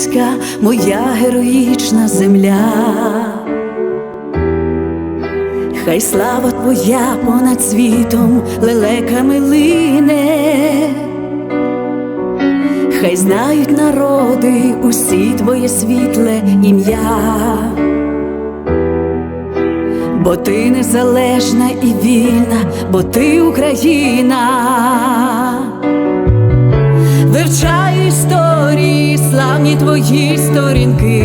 українська, моя героїчна земля. Хай слава твоя понад світом лелеками лине, хай знають народи усі твоє світле ім'я, бо ти незалежна і вільна, бо ти Україна. Славні твої сторінки.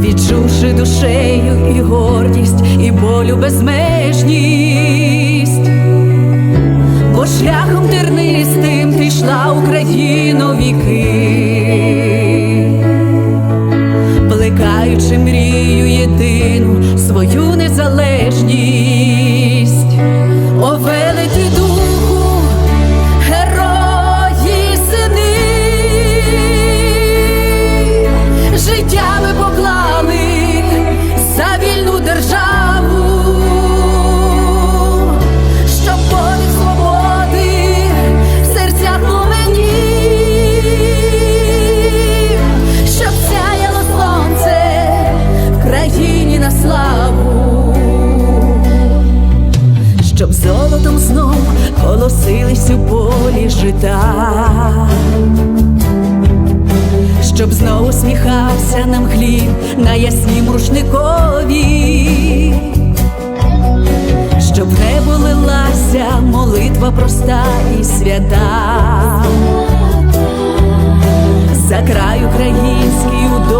Відчувши душею і гордість, і болю безмежність, бо шляхом тернистим ти йшла Україно віки, плекаючи мрію єдину свою незалежність, державу, щоб подих свободи в серцях пламенів, щоб сяяло сонце в країні на славу щоб золотом знов колосились у полі жита, щоб знов усміхався нам хліб на яснім рушникові, щоб в болилася лилася молитва проста і свята. За край український у